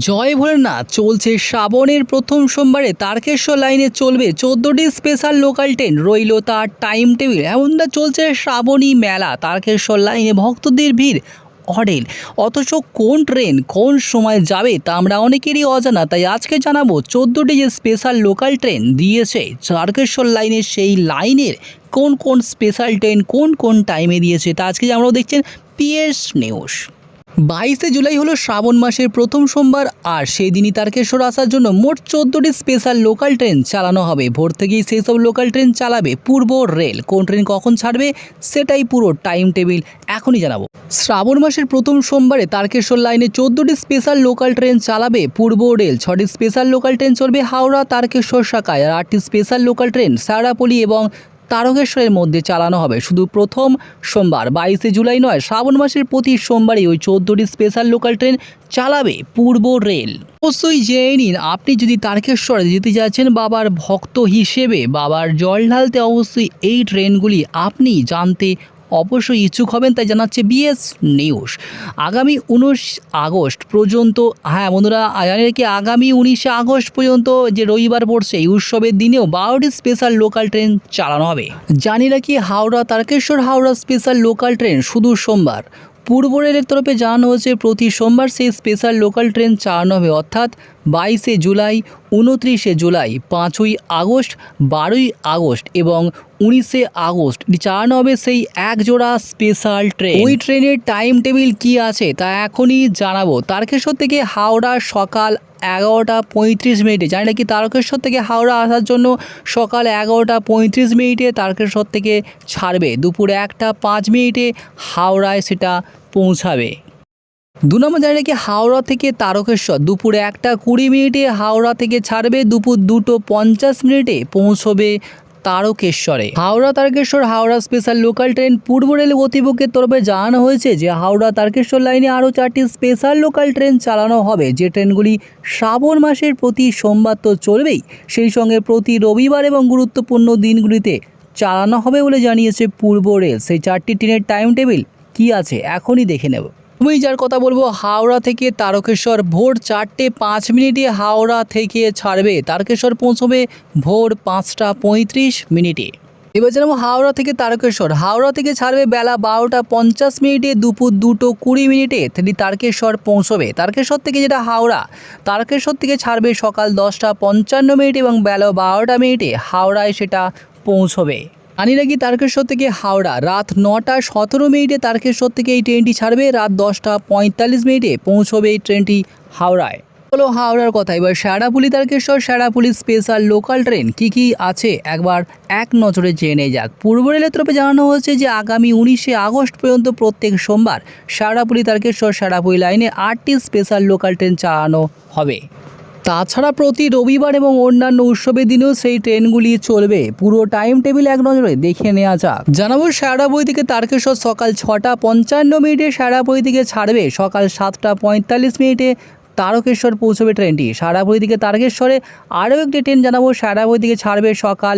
জয় ভোলেনাথ, চলছে শ্রাবণের প্রথম সোমবারে তারকেশ্বর লাইনে চলবে চোদ্দোটি স্পেশাল লোকাল ট্রেন রইল তার টাইম টেবিল এমনটা চলছে শ্রাবণী মেলা, তারকেশ্বর লাইনে ভক্তদের ভিড় অডেল অথচ কোন ট্রেন কোন সময় যাবে তা আমরা অনেকেরই অজানা, তাই আজকে জানাব চোদ্দোটি যে স্পেশাল লোকাল ট্রেন দিয়েছে তারকেশ্বর লাইনের সেই লাইনের কোন কোন স্পেশাল ট্রেন কোন কোন টাইমে দিয়েছে। তা আজকে আমরা দেখছেন পিএস নিউজ বাইশে জুলাই হলো শ্রাবণ মাসের প্রথম সোমবার, আর সেই দিনই তারকেশ্বর আসার জন্য মোট চোদ্দোটি স্পেশাল লোকাল ট্রেন চালানো হবে। ভোর থেকেই সেই সব লোকাল ট্রেন চালাবে পূর্ব রেল। কোন ট্রেন কখন ছাড়বে, সেটাই পুরো টাইম টেবিল এখনই জানাব। শ্রাবণ মাসের প্রথম সোমবারে তারকেশ্বর লাইনে চোদ্দটি স্পেশাল লোকাল ট্রেন চালাবে পূর্ব রেল। ছটি স্পেশাল লোকাল ট্রেন চলবে হাওড়া তারকেশ্বর শাখায়, আর আটটি স্পেশাল লোকাল ট্রেন সারাপলি এবং তারকেশ্বরের মধ্যে চালানো হবে। শুধু প্রথম সোমবার, বাইশে জুলাই নয়, শ্রাবণ মাসের প্রতি সোমবারই ওই চোদ্দটি স্পেশাল লোকাল ট্রেন চালাবে পূর্ব রেল। অবশ্যই জেনে নিন, আপনি যদি তারকেশ্বরে যেতে যাচ্ছেন বাবার ভক্ত হিসেবে, বাবার জল ঢালতে অবশ্যই এই ট্রেনগুলি আপনি জানতে অবশ্যই ইচ্ছুক হবেন, তাই জানাচ্ছে বিএস নিউজ। আগামী উনিশ আগস্ট পর্যন্ত হ্যাঁ বন্ধুরা, জানি কি আগামী উনিশে আগস্ট পর্যন্ত যে রবিবার পড়ছে, এই উৎসবের দিনেও বারোটি স্পেশাল লোকাল ট্রেন চালানো হবে। জানি রাখি Howrah, Tarakeswar Howrah special local train শুধু সোমবার। পূর্ব রেলের তরফে জানানো হয়েছে, প্রতি সোমবার সেই স্পেশাল লোকাল ট্রেন চালানো হবে। অর্থাৎ বাইশে জুলাই উনত্রিশে জুলাই, পাঁচই আগস্ট, বারোই আগস্ট এবং উনিশে আগস্ট। চালানো হবে সেই এক জোড়া স্পেশাল ট্রেন। ওই ট্রেনের টাইম টেবিল কি আছে তা এখনই জানাব। তারকেশ্বর থেকে হাওড়া সকাল এগারোটা পঁয়ত্রিশ মিনিটে। জানি নাকি তারকেশ্বর থেকে হাওড়া আসার জন্য সকাল এগারোটা পঁয়ত্রিশ মিনিটে তারকেশ্বর থেকে ছাড়বে। দুপুর একটা পাঁচ মিনিটে হাওড়ায় সেটা পৌঁছাবে। দু নম্বর জানি নাকি হাওড়া থেকে তারকেশ্বর, দুপুর একটা কুড়ি মিনিটে হাওড়া থেকে ছাড়বে, দুপুর দুটো পঞ্চাশ মিনিটে পৌঁছবে তারকেশ্বরে। Howrah Tarakeswar, Howrah special local train পূর্ব রেল কর্তৃপক্ষের তরফে জানানো হয়েছে যে, হাওড়া তারকেশ্বর লাইনে আরও চারটি স্পেশাল লোকাল ট্রেন চালানো হবে। যে ট্রেনগুলি শ্রাবণ মাসের প্রতি সোমবার তো চলবেই, সেই সঙ্গে প্রতি রবিবার এবং গুরুত্বপূর্ণ দিনগুলিতে চালানো হবে বলে জানিয়েছে পূর্ব রেল। সেই চারটি ট্রেনের টাইম টেবিল কী আছে, এখনই দেখে নেব। তুমি যার কথা বলব, হাওড়া থেকে তারকেশ্বর ভোর চারটে পাঁচ মিনিটে হাওড়া থেকে ছাড়বে। তারকেশ্বর পৌঁছবে ভোর পাঁচটা পঁয়ত্রিশ মিনিটে। এবার জানাব হাওড়া থেকে তারকেশ্বর। হাওড়া থেকে ছাড়বে বেলা বারোটা পঞ্চাশ মিনিটে, দুপুর দুটো কুড়ি মিনিটে তিনি তারকেশ্বর পৌঁছবে। তারকেশ্বর থেকে যেটা হাওড়া, তারকেশ্বর থেকে ছাড়বে সকাল দশটা পঞ্চান্ন মিনিট এবং বেলা বারোটা মিনিটে হাওড়ায় সেটা পৌঁছবে। নাকি তারকেশ্বর থেকে হাওড়া। রাত নটা সতেরো মিনিটে তারকেশ্বর থেকে এই ট্রেনটি ছাড়বে। রাত দশটা পঁয়তাল্লিশ মিনিটে পৌঁছবে এই ট্রেনটি হাওড়ায়। হলো হাওড়ার কথা, এবার Sheoraphuli Tarakeswar Sheoraphuli special local train. কি কি আছে? একবার এক নজরে জেনে যাক। পূর্ব রেলের তরফে জানানো হয়েছে যে, আগামী উনিশে আগস্ট পর্যন্ত প্রত্যেক সোমবার শ্যারাপুলি তারকেশ্বর শ্যারাপুলি লাইনে আটটি স্পেশাল লোকাল ট্রেন চালানো হবে। তাছাড়া প্রতি রবিবার এবং অন্যান্য উৎসবের দিনেও সেই ট্রেনগুলি চলবে। পুরো টাইম টেবিল এক নজরে দেখে নেওয়া যাক। জানাব সারাবই থেকে তারকেশ্বর সকাল ছটা পঞ্চান্ন মিনিটে সারাবই থেকে ছাড়বে সকাল সাতটা পঁয়তাল্লিশ মিনিটে তারকেশ্বর পৌঁছবে ট্রেনটি। সারাবই থেকে তারকেশ্বরে আরও একটি ট্রেন জানাব। সারাবই থেকে ছাড়বে সকাল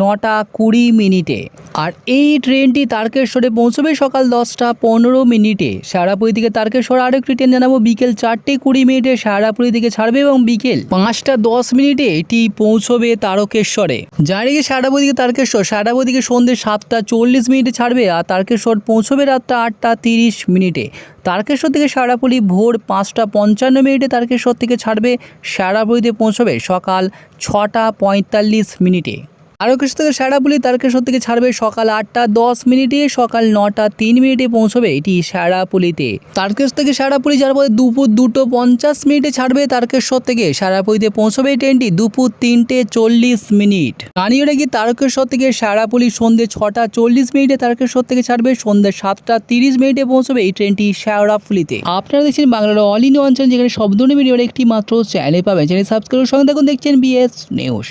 নটা কুড়ি মিনিটে। আর এই ট্রেনটি তারকেশ্বরে পৌঁছবে সকাল দশটা পনেরো মিনিটে। সারাপুরি থেকে তারকেশ্বর আরও একটি ট্রেন জানাব। বিকেল চারটে কুড়ি মিনিটে সারাপুরি থেকে ছাড়বে এবং বিকেল পাঁচটা দশ মিনিটে এটি পৌঁছবে তারকেশ্বরে জানি কি সারাপুরি থেকে তারকেশ্বর সারাপুরি থেকে সন্ধ্যে সাতটা চল্লিশ মিনিটে ছাড়বে আর তারকেশ্বর পৌঁছবে রাতটা আটটা তিরিশ মিনিটে। তারকেশ্বর থেকে সারাপুরি ভোর পাঁচটা পঞ্চান্ন মিনিটে তারকেশ্বর থেকে ছাড়বে সারাপুরিতে পৌঁছবে সকাল ছটা পঁয়তাল্লিশ মিনিটে। তারকেশ্বর থেকে সারাপুলি তারকেশ্বর থেকে ছাড়বে সকাল আটটা দশ মিনিটে, সকাল নটা তিন মিনিটে পৌঁছবে এটি সারাপুলিতে তারকেশ্বর থেকে সারাপুলি যার পরে দুপুর দুটো পঞ্চাশ মিনিটে ছাড়বে তারকেশ্বর থেকে সারাপুলিতে পৌঁছবে ট্রেনটি দুপুর তিনটে চল্লিশ মিনিট। জানিয়ে রাখি তারকেশ্বর থেকে সারাপুলি সন্ধ্যে ছটা চল্লিশ মিনিটে তারকেশ্বর থেকে ছাড়বে সন্ধ্যে সাতটা তিরিশ মিনিটে পৌঁছবে এই ট্রেনটি শেওড়াফুলিতে আপনারা দেখছেন বাংলার অল ইন ওয়ান চ্যানেল, যেখানে সব ধরনের ভিডিওর একটি মাত্র চ্যানেলে পাবেন। চ্যানেল সাবস্ক্রাইবের সঙ্গে দেখুন দেখছেন বিএস নিউজ